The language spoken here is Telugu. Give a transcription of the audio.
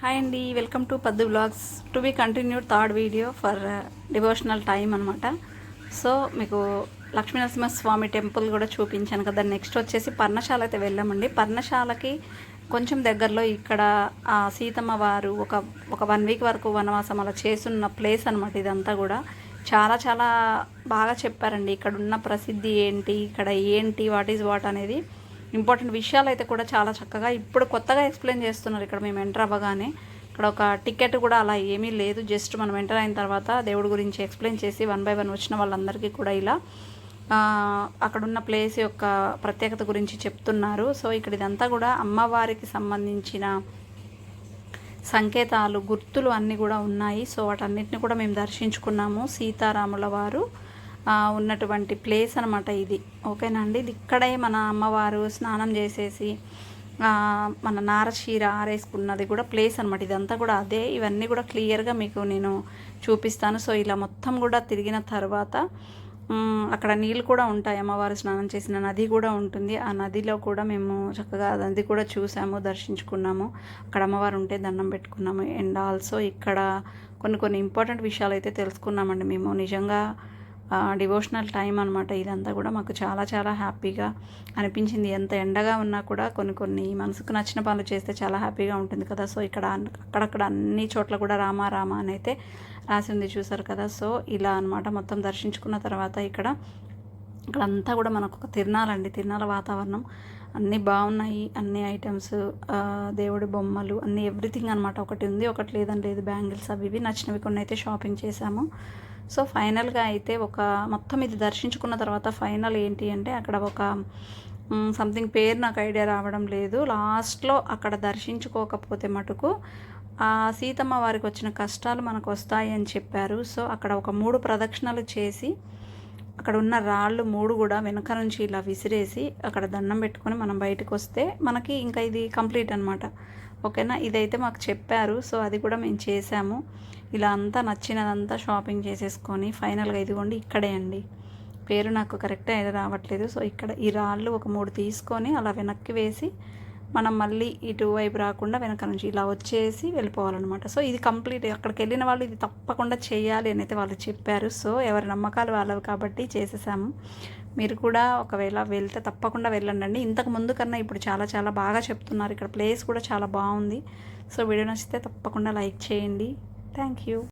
హాయ్ అండి welcome to Paddu blogs to be continued third video for devotional time అనమాట సో మీకు లక్ష్మీ టెంపుల్ కూడా చూపించాను కదా. నెక్స్ట్ వచ్చేసి పర్ణశాల అయితే వెళ్ళామండి. పర్ణశాలకి కొంచెం దగ్గరలో ఇక్కడ ఆ సీతమ్మ వారు ఒక ఒక వన్ వీక్ వరకు వనవాసం అలా చేస్తున్న ప్లేస్ అనమాట ఇదంతా కూడా. చాలా చాలా బాగా చెప్పారండి. ఇక్కడ ఉన్న ప్రసిద్ధి ఏంటి ఇక్కడ ఏంటి వాట్ ఈజ్ వాట్ అనేది. ఇంపార్టెంట్ విషయాలు అయితే కూడా చాలా చక్కగా ఇప్పుడు కొత్తగా ఎక్స్ప్లెయిన్ చేస్తున్నారు. ఇక్కడ మేము ఎంటర్ అవ్వగానే ఇక్కడ ఒక టికెట్ కూడా అలా ఏమీ లేదు. జస్ట్ మనం ఎంటర్ అయిన తర్వాత దేవుడి గురించి ఎక్స్ప్లెయిన్ చేసి వన్ బై వన్ వచ్చిన వాళ్ళందరికీ కూడా ఇలా అక్కడున్న ప్లేస్ యొక్క ప్రత్యేకత గురించి చెప్తున్నారు. సో ఇక్కడ ఇదంతా కూడా అమ్మవారికి సంబంధించిన సంకేతాలు గుర్తులు అన్నీ కూడా ఉన్నాయి. సో వాటన్నిటిని కూడా మేము దర్శించుకున్నాము. సీతారాముల వారు ఉన్నటువంటి ప్లేస్ అనమాట ఇది. ఓకేనా అండి? ఇది ఇక్కడే మన అమ్మవారు స్నానం చేసేసి మన నారశీర ఆరేసుకున్నది కూడా ప్లేస్ అనమాట ఇదంతా కూడా అదే. ఇవన్నీ కూడా క్లియర్గా మీకు నేను చూపిస్తాను. సో ఇలా మొత్తం కూడా తిరిగిన తర్వాత అక్కడ నీళ్ళు కూడా ఉంటాయి. అమ్మవారు స్నానం చేసిన నది కూడా ఉంటుంది. ఆ నదిలో కూడా మేము చక్కగా నది కూడా చూసాము దర్శించుకున్నాము. అక్కడ అమ్మవారు ఉంటే దండం పెట్టుకున్నాము. అండ్ ఆల్సో ఇక్కడ కొన్ని కొన్ని ఇంపార్టెంట్ విషయాలు అయితే తెలుసుకున్నామండి మేము. నిజంగా డివోషనల్ టైం అనమాట ఇదంతా కూడా మాకు చాలా చాలా హ్యాపీగా అనిపించింది. ఎంత ఎండగా ఉన్నా కూడా కొన్ని కొన్ని మనసుకు నచ్చిన పనులు చేస్తే చాలా హ్యాపీగా ఉంటుంది కదా. సో ఇక్కడ అక్కడక్కడ అన్ని చోట్ల కూడా రామ రామ అని అయితే రాసి ఉంది చూసారు కదా. సో ఇలా అన్నమాట మొత్తం దర్శించుకున్న తర్వాత ఇక్కడ ఇక్కడ అంతా కూడా మనకు ఒక తిరణాలండి తిరణాల వాతావరణం. అన్నీ బాగున్నాయి. అన్ని ఐటమ్స్ దేవుడి బొమ్మలు అన్ని ఎవ్రీథింగ్ అనమాట ఒకటి ఉంది ఒకటి లేదని లేదు. బ్యాంగిల్స్ అవి ఇవి నచ్చినవి కొన్ని అయితే షాపింగ్ చేశాము. సో ఫైనల్గా అయితే ఒక మొత్తం ఇది దర్శించుకున్న తర్వాత ఫైనల్ ఏంటి అంటే అక్కడ ఒక సంథింగ్ పేరు నాకు ఐడియా రావడం లేదు. లాస్ట్లో అక్కడ దర్శించుకోకపోతే మటుకు ఆ సీతమ్మ వారికి వచ్చిన కష్టాలు మనకు వస్తాయి అని చెప్పారు. సో అక్కడ ఒక మూడు ప్రదక్షిణలు చేసి అక్కడ ఉన్న రాళ్ళు మూడు కూడా వెనక నుంచి ఇలా విసిరేసి అక్కడ దండం పెట్టుకొని మనం బయటకు వస్తే మనకి ఇంకా ఇది కంప్లీట్ అనమాట ఓకేనా? ఇదైతే మాకు చెప్పారు. సో అది కూడా మేము చేసాము. ఇలా అంతా నచ్చినదంతా షాపింగ్ చేసేసుకొని ఫైనల్గా ఇదిగోండి ఇక్కడే అండి. పేరు నాకు కరెక్ట్ అయితే రావట్లేదు. సో ఇక్కడ ఈ రాళ్ళు ఒక మూడు తీసుకొని అలా వెనక్కి వేసి మనం మళ్ళీ ఇటు వైపు రాకుండా వెనక నుంచి ఇలా వచ్చేసి వెళ్ళిపోవాలన్నమాట. సో ఇది కంప్లీట్ అక్కడికి వెళ్ళిన వాళ్ళు ఇది తప్పకుండా చేయాలి అని అయితే వాళ్ళు చెప్పారు. సో ఎవరి నమ్మకాలు వాళ్ళవి కాబట్టి చేసేసాము. మీరు కూడా ఒకవేళ వెళ్తే తప్పకుండా వెళ్ళండి ఇంతకు ముందు కన్నా ఇప్పుడు చాలా చాలా బాగా చెప్తున్నారు. ఇక్కడ ప్లేస్ కూడా చాలా బాగుంది. సో వీడియో నచ్చితే తప్పకుండా లైక్ చేయండి. Thank you.